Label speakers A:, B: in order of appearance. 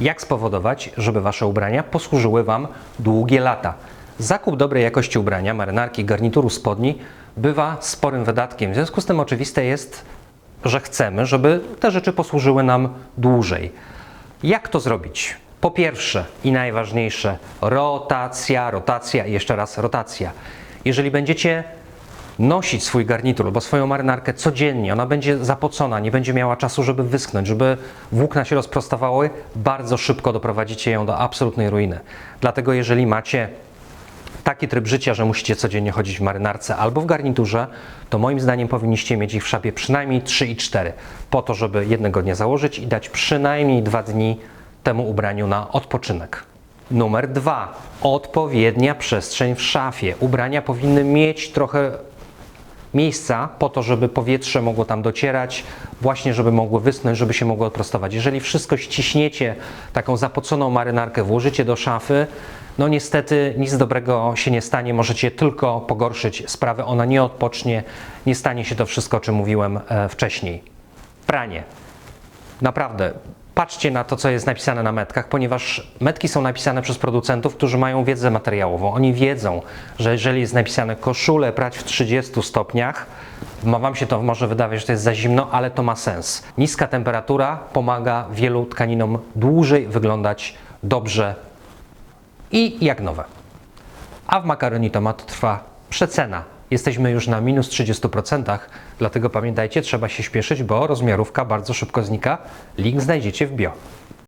A: Jak spowodować, żeby Wasze ubrania posłużyły Wam długie lata? Zakup dobrej jakości ubrania, marynarki, garnituru, spodni bywa sporym wydatkiem. W związku z tym oczywiste jest, że chcemy, żeby te rzeczy posłużyły nam dłużej. Jak to zrobić? Po pierwsze i najważniejsze, rotacja, rotacja i jeszcze raz rotacja. Jeżeli będziecie nosić swój garnitur albo swoją marynarkę codziennie, ona będzie zapocona, nie będzie miała czasu, żeby wyschnąć, żeby włókna się rozprostowały, bardzo szybko doprowadzicie ją do absolutnej ruiny. Dlatego jeżeli macie taki tryb życia, że musicie codziennie chodzić w marynarce albo w garniturze, to moim zdaniem powinniście mieć ich w szafie przynajmniej 3 i 4, po to, żeby jednego dnia założyć i dać przynajmniej dwa dni temu ubraniu na odpoczynek. Numer dwa. Odpowiednia przestrzeń w szafie. Ubrania powinny mieć trochę miejsca po to, żeby powietrze mogło tam docierać, właśnie żeby mogły wysnąć, żeby się mogło odprostować. Jeżeli wszystko ściśniecie, taką zapoconą marynarkę włożycie do szafy, no niestety nic dobrego się nie stanie, możecie tylko pogorszyć sprawę, ona nie odpocznie, nie stanie się to wszystko, o czym mówiłem e, wcześniej. Pranie. Naprawdę, patrzcie na to, co jest napisane na metkach, ponieważ metki są napisane przez producentów, którzy mają wiedzę materiałową. Oni wiedzą, że jeżeli jest napisane koszulę prać w 30 stopniach, ma Wam się to może wydawać, że to jest za zimno, ale to ma sens. Niska temperatura pomaga wielu tkaninom dłużej wyglądać dobrze i jak nowe. A w makaroni tomat trwa przecena. Jesteśmy już na minus 30%, dlatego pamiętajcie, trzeba się śpieszyć, bo rozmiarówka bardzo szybko znika. Link znajdziecie w bio.